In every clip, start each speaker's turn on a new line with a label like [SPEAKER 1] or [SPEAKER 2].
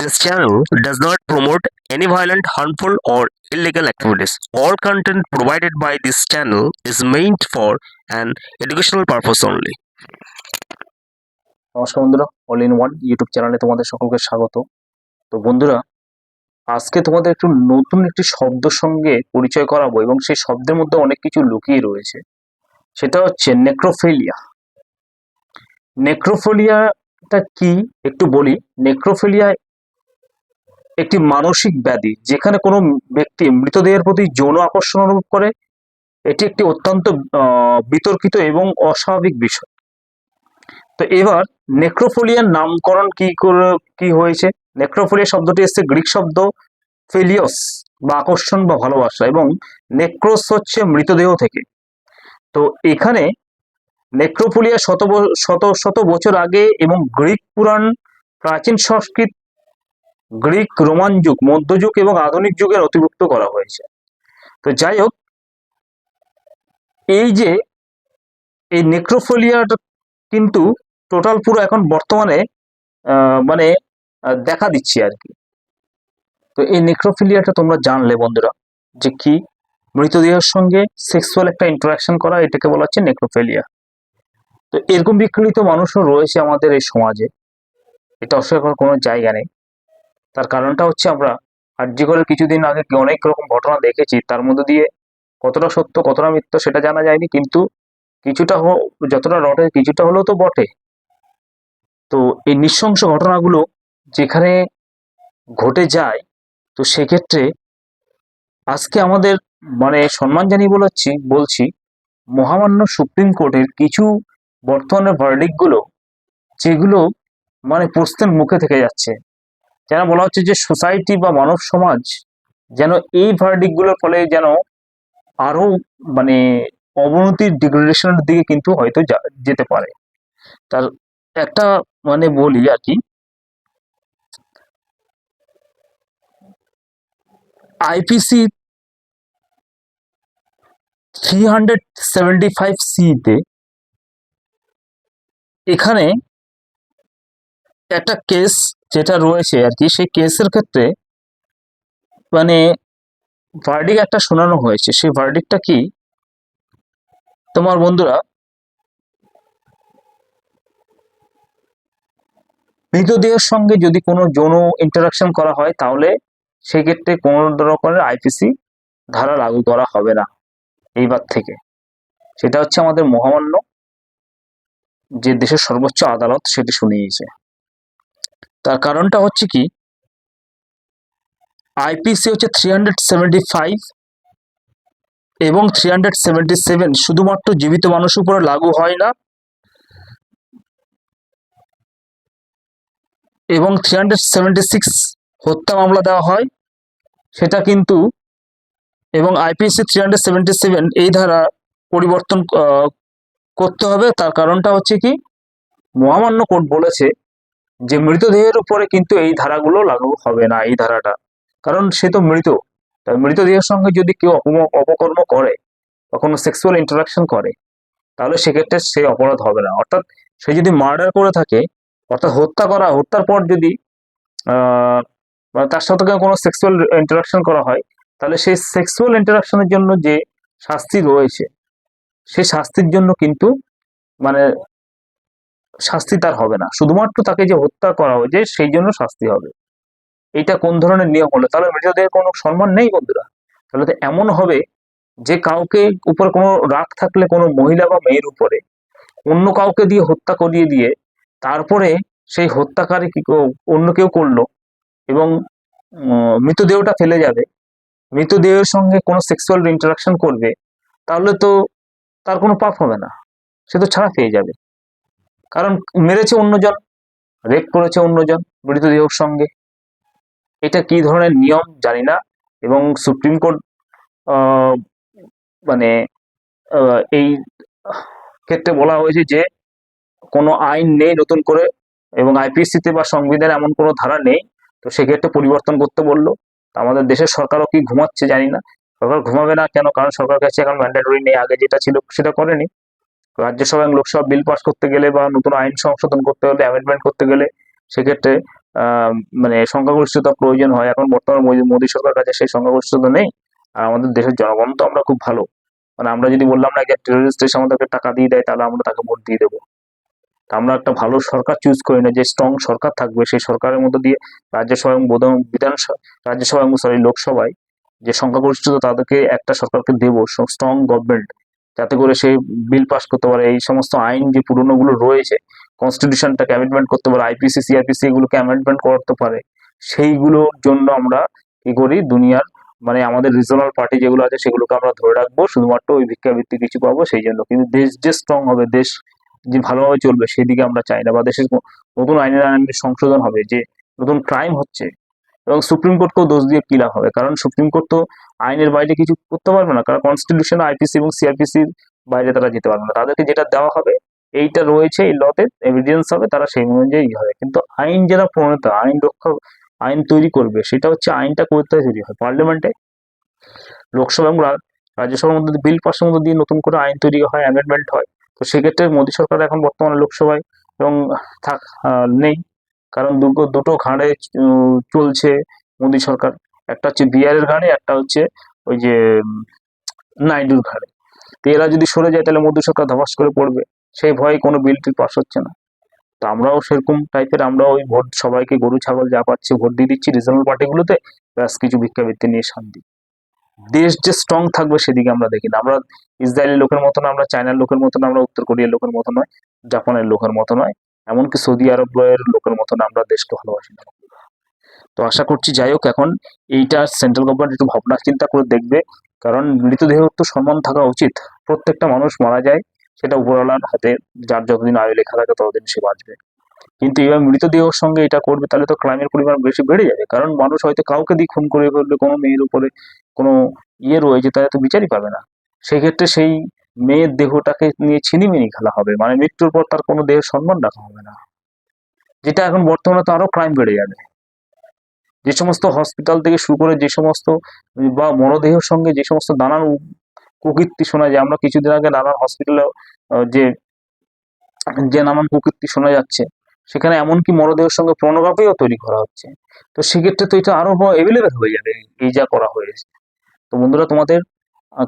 [SPEAKER 1] This channel does not promote any violent, harmful, or illegal activities. All content provided by this channel is meant for an educational purpose only.
[SPEAKER 2] নমস্কার বন্ধুরা all in one YouTube চ্যানেলে তোমাদের সকলকে স্বাগত তো বন্ধুরা আজকে তোমাদের একটু নতুন একটি শব্দ সঙ্গে পরিচয় করাবো এবং সেই শব্দের মধ্যে অনেক কিছু লুকিয়ে রয়েছে সেটা হচ্ছে নেক্রোফেলিয়া নেক্রোফেলিয়াটা কি একটু বলি নেক্রোফেলিয়া একটি মানসিক ব্যাধি যেখানে কোনো ব্যক্তি মৃতদেহের প্রতি যৌন আকর্ষণ অনুভব করে, এটি একটি অত্যন্ত বিতর্কিত এবং অস্বাভাবিক বিষয়। তো এবার নেক্রোফোলিয়ার নামকরণ কি করে, কি হয়েছে? নেক্রোফোলিয়া শব্দটি এসেছে গ্রিক শব্দ ফেলিওস বা আকর্ষণ বা ভালোবাসা এবং নেক্রোস হচ্ছে মৃতদেহ থেকে। তো এখানে নেক্রোফোলিয়া শত শত শত বছর আগে এবং গ্রিক পুরাণ প্রাচীন সংস্কৃত গ্রিক রোমান যুগ মধ্যযুগ এবং আধুনিক যুগের অতিভুক্ত করা হয়েছে। তো যাই হোক, এই যে এই নেক্রোফোলিয়াটা কিন্তু টোটাল পুরো এখন বর্তমানে মানে দেখা দিচ্ছে আর কি। তো এই নেক্রোফিলিয়াটা তোমরা জানলে বন্ধুরা, যে কি মৃতদেহের সঙ্গে সেক্সুয়াল একটা ইন্টারাকশন করা, এটাকে বলা হচ্ছে নেক্রোফেলিয়া। তো এরকম বিকৃত মানুষও রয়েছে আমাদের এই সমাজে। এটা অস্বীকার কোনো জায়গা নেই। তার কারণটা হচ্ছে আমরা আর্যিকরের কিছুদিন আগে অনেক রকম ঘটনা দেখেছি। তার মধ্যে দিয়ে কতটা সত্য, কতটা মিথ্য সেটা জানা যায়নি, কিন্তু কিছুটা যতটা রটে কিছুটা হলেও তো বটে। তো এই নৃশংস ঘটনাগুলো যেখানে ঘটে যায়, তো সেক্ষেত্রে আজকে আমাদের মানে সম্মান জানিয়ে বলাচ্ছি, বলছি, মহামান্য সুপ্রিম কোর্টের কিছু বর্তমানে ভার্ডিকগুলো, যেগুলো মানে প্রশ্নের মুখে থেকে যাচ্ছে। যেন বলা হচ্ছে যে সোসাইটি বা মানব সমাজ যেন এই ভার্ডিকগুলোর ফলে যেন আরও মানে অবনতির ডিগ্রেডেশনের দিকে কিন্তু হয়তো যেতে পারে। তার একটা মানে বলি আর কি। IPC three hundred seventy five সিতে এখানে একটা কেস যেটা রয়েছে আর কি সেই কেসের ক্ষেত্রে মানে ভার্ডিক একটা শোনানো হয়েছে। সেই ভার্ডিকটা কি? তোমার বন্ধুরা, মৃতদেহের সঙ্গে যদি কোনো যৌন ইন্টারাকশন করা হয়, তাহলে সেক্ষেত্রে কোনো রকমের আইপিসি ধারা লাগু করা হবে না এইবার থেকে। সেটা হচ্ছে আমাদের মহামান্য যে দেশের সর্বোচ্চ আদালত সেটি শুনিয়েছে। তার কারণটা হচ্ছে কি? আইপিসি হচ্ছে থ্রি হান্ড্রেড সেভেন্টি ফাইভ এবং থ্রি হান্ড্রেড সেভেন্টি সেভেন শুধুমাত্র জীবিত মানুষের উপরে লাগু হয় না এবং থ্রি হান্ড্রেড সেভেন্টি সিক্স হত্যা মামলা দেওয়া হয়। সেটা কিন্তু এবং IPC three hundred seventy seven এই ধারা পরিবর্তন করতে হবে। তার কারণটা হচ্ছে কি? মহামান্য কোর্ট বলেছে যে মৃতদেহের উপরে কিন্তু এই ধারাগুলো লাগু হবে না, এই ধারাটা। কারণ সে তো মৃত। তাই মৃতদেহের সঙ্গে যদি কেউ অপকর্ম করে বা কোনো সেক্সুয়াল ইন্টারাকশন করে, তাহলে সেক্ষেত্রে সে অপরাধ হবে না। অর্থাৎ সে যদি মার্ডার করে থাকে, অর্থাৎ হত্যা করা, হত্যার পর যদি তার সাথে কোনো সেক্সুয়াল ইন্টারাকশন করা হয়, তাহলে সেই সেক্সুয়াল ইন্টারাকশনের জন্য যে শাস্তি রয়েছে সেই শাস্তির জন্য কিন্তু মানে শাস্তি তার হবে না। শুধুমাত্র তাকে যে হত্যা করা হয়েছে, সেই জন্য শাস্তি হবে। এটা কোন ধরনের নিয়ম হলো? তাহলে মৃতদেহের কোনো সম্মান নেই বন্ধুরা? তাহলে তো এমন হবে যে কাউকে উপর কোনো রাগ থাকলে কোনো মহিলা বা মেয়ের উপরে অন্য কাউকে দিয়ে হত্যা করিয়ে দিয়ে তারপরে সেই হত্যাকারী কি অন্য কেউ করল এবং মৃতদেহটা ফেলে যাবে, মৃতদেহের সঙ্গে কোনো সেক্সুয়াল ইন্টারাকশন করবে, তাহলে তো তার কোনো পাপ হবে না। সে তো ছাড়া পেয়ে যাবে। কারণ মেরেছে অন্যজন রেপ করেছে অন্যজন, মৃতদেহের সঙ্গে। এটা কি ধরনের নিয়ম জানি না এবং সুপ্রিম কোর্ট মানে এই ক্ষেত্রে বলা হয়েছে যে কোনো আইন নেই নতুন করে এবং আইপিসিতে বা সংবিধানে এমন কোনো ধারা নেই। তো সেক্ষেত্রে পরিবর্তন করতে বলল। আমাদের দেশের সরকারও কি ঘুমাচ্ছে জানি না। সরকার ঘুমাবে না কেন? কারণ সরকার কাছে এখন ম্যান্ডেটরি নেই। আগে যেটা ছিল সেটা করেনি। রাজ্যসভা এবং লোকসভা বিল পাস করতে গেলে বা নতুন আইন সংশোধন করতে হলে অ্যামেন্ডমেন্ট করতে গেলে সেক্ষেত্রে মানে সংখ্যাগরিষ্ঠতা প্রয়োজন হয়। এখন বর্তমানে মোদি- সরকার কাছে সেই সংখ্যাগরিষ্ঠতা নেই। আর আমাদের দেশের জনগণ তো আমরা খুব ভালো। মানে আমরা যদি বললাম না টেরোরিস্ট আমাদেরকে টাকা দিয়ে দেয়, তাহলে আমরা তাকে ভোট দিয়ে দেবো। আমরা একটা ভালো সরকার চুজ করি না, যে স্ট্রং সরকার থাকবে। সেই সরকারের মধ্যে দিয়ে রাজ্যসভা এবং বোধ- বিধানসভা রাজ্যসভা এবং সরি লোকসভায় যে সংখ্যাগরিষ্ঠতা, তাদেরকে একটা সরকারকে দেবো স্ট্রং গভর্নমেন্ট যাতে করে সে বিল পাস করতে পারে। এই সমস্ত আইন যে পুরনো গুলো রয়েছে কনস্টিটিউশনটাকে অ্যামেন্ডমেন্ট করতে পারে আইপিসি সিআরপিসি এগুলোকে অ্যামেন্ডমেন্ট করতে পারে, সেইগুলোর জন্য আমরা কি করি, দুনিয়ার মানে আমাদের রিজনাল পার্টি যেগুলো আছে সেগুলোকে আমরা ধরে রাখব, শুধুমাত্র ওই ভিক্ষাবৃত্তি কিছু পাবো সেই জন্য। কিন্তু দেশ যে স্ট্রং হবে, দেশ যে ভালোভাবে চলবে, সেদিকে আমরা চাই না, বা দেশের নতুন আইনের আইনের সংশোধন হবে, যে নতুন ক্রাইম হচ্ছে এবং সুপ্রিম কোর্টকেও দোষ দিয়ে কি লাভ হবে? কারণ সুপ্রিম কোর্ট তো আইনের বাইরে কিছু করতে পারবে না। কারণ কনস্টিটিউশন আইপিসি এবং সিআরপিসির বাইরে তারা যেতে পারবে না। তাদেরকে যেটা দেওয়া হবে, এইটা রয়েছে, এই লতে এভিডেন্স হবে, তারা সেই অনুযায়ী ইয়ে হবে। কিন্তু আইন যারা প্রণেতা, আইন রক্ষা, আইন তৈরি করবে, সেটা হচ্ছে আইনটা কোথায় তৈরি হয় পার্লামেন্টে। লোকসভা এবং রাজ্যসভার মধ্যে বিল পাশের মধ্যে দিয়ে নতুন করে আইন তৈরি হয় অ্যামেন্ডমেন্ট হয়, তো সেক্ষেত্রে মোদী সরকার এখন বর্তমানে লোকসভায় এবং থাক নেই। কারণ দুটো দুটো ঘাড়ে চলছে মোদী সরকার। একটা হচ্ছে বিহারের ঘাড়ে, একটা হচ্ছে ওই যে নাইডুর ঘাড়ে। তো এরা যদি সরে যায়, তাহলে মোদী সরকার ধবাস করে পড়বে। সেই ভয়ে কোনো বিল টিল পাস হচ্ছে না। তো আমরাও সেরকম টাইপের আমরা ওই ভোট, সবাইকে গরু, ছাগল যা পাচ্ছে ভোট দিয়ে দিচ্ছি রিজনাল পার্টিগুলোতে, ব্যাস কিছু ভিক্ষাবৃত্তি নিয়ে শান্তি। দেশ যে স্ট্রং থাকবে সেদিকে আমরা দেখি না। আমরা ইসরায়েলের লোকের মতো না, আমরা চায়নার লোকের মতো না, আমরা উত্তর কোরিয়ার লোকের মতো নয়, জাপানের লোকের মতো নয়। এমনকি সৌদি আরবের লোকের মতো না আমরা দেশকে ভালোবাসি না। তো আশা করছি যাই হোক, এখন এইটা সেন্ট্রাল গভর্নমেন্ট একটু ভাবনা চিন্তা করে দেখবে। কারণ মৃতদেহ তো সম্মান থাকা উচিত। প্রত্যেকটা মানুষ মারা যায়, সেটা উপরওয়ালার হাতে, যার যতদিন আয়ু লেখা থাকে ততদিন সে বাঁচবে। কিন্তু এবার মৃতদেহর সঙ্গে এটা করবে, তাহলে তো ক্রাইমের পরিমাণ বেশি বেড়ে যাবে। কারণ মানুষ হয়তো কাউকে দিয়ে খুন করে ফেলবে, কোনো মেয়ের উপরে কোনো ইয়ে রয়েছে তাহলে তো বিচারই পাবে না। সেক্ষেত্রে সেই মেয়ের দেহটাকে নিয়ে ছিনিমিনি খেলা হবে। মানে মৃত্যুর পর তার কোনো দেহের সম্মান রাখা হবে না। যেটা এখন বর্তমানে তো আরও ক্রাইম বেড়ে যাবে। যে সমস্ত হসপিটাল থেকে শুরু করে যে সমস্ত, বা মরদেহের সঙ্গে যে সমস্ত নানান কুকীর্তি শোনা যায়, আমরা কিছুদিন আগে নানান হসপিটালে যে যে নানান কুকীর্তি শোনা যাচ্ছে, সেখানে এমনকি মরদেহের সঙ্গে পর্নোগ্রাফিও তৈরি করা হচ্ছে। তো সেক্ষেত্রে তো এটা আরও এভেলেবেল হয়ে যাবে, এই যা করা হয়েছে। তো বন্ধুরা, তোমাদের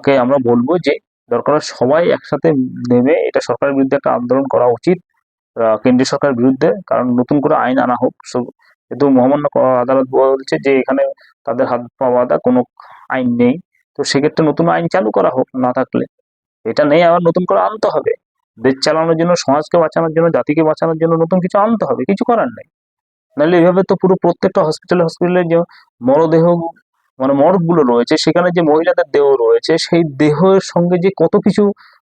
[SPEAKER 2] কে আমরা বলব যে দরকার সবাই একসাথে নেমে এটা সরকারের বিরুদ্ধে একটা আন্দোলন করা উচিত কেন্দ্রীয় সরকারের বিরুদ্ধে। কারণ নতুন করে আইন আনা হোক কিন্তু মহামান্য আদালত বলছে যে এখানে তাদের হাত পা বাঁধা, কোনো আইন নেই। তো সেক্ষেত্রে নতুন আইন চালু করা হোক না থাকলে। এটা নেই, আবার নতুন করে আনতে হবে। দেশ চালানোর জন্য, সমাজকে বাঁচানোর জন্য, জাতিকে বাঁচানোর জন্য নতুন কিছু আনতে হবে, কিছু করার নেই। নাহলে এভাবে তো পুরো প্রত্যেকটা হসপিটালে হসপিটালে যে মরদেহ মানে মর্গগুলো রয়েছে, সেখানে যে মহিলাদের দেহ রয়েছে, সেই দেহের সঙ্গে যে কত কিছু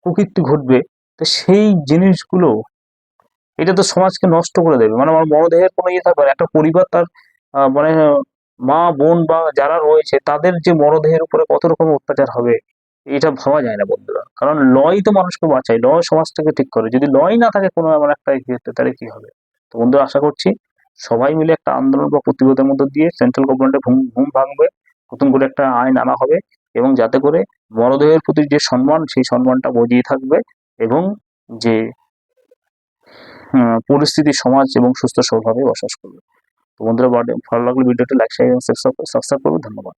[SPEAKER 2] কুকীর্তি ঘটবে, তো সেই জিনিসগুলো এটা তো সমাজকে নষ্ট করে দেবে। মানে আমার মরদেহের কোনো ইয়ে থাকবে। একটা পরিবার তার মানে মা, বোন বা যারা রয়েছে, তাদের যে মরদেহের উপরে কত রকম অত্যাচার হবে, এটা ভাবা যায় না বন্ধুরা। কারণ লই তো মানুষকে বাঁচায়, লয় সমাজটাকে ঠিক করে। যদি লয় না থাকে কোনো এমন একটা ক্ষেত্রে তাহলে কি হবে? তো বন্ধুরা, আশা করছি সবাই মিলে একটা আন্দোলন বা প্রতিবাদের মধ্যে দিয়ে সেন্ট্রাল গভর্নমেন্টের ঘুম ঘুম ভাঙবে। নতুন করে একটা আইন আনা হবে এবং যাতে করে মরদেহের প্রতি যে সম্মান, সেই সম্মানটা বজিয়ে থাকবে এবং যে পরিস্থিতি সমাজ এবং সুস্থ সবলভাবে বসবাস করবে। তো বন্ধুরা, ভালো লাগলে ভিডিওটা লাইক শেয়ার এবং সাবস্ক্রাইব করবে। ধন্যবাদ।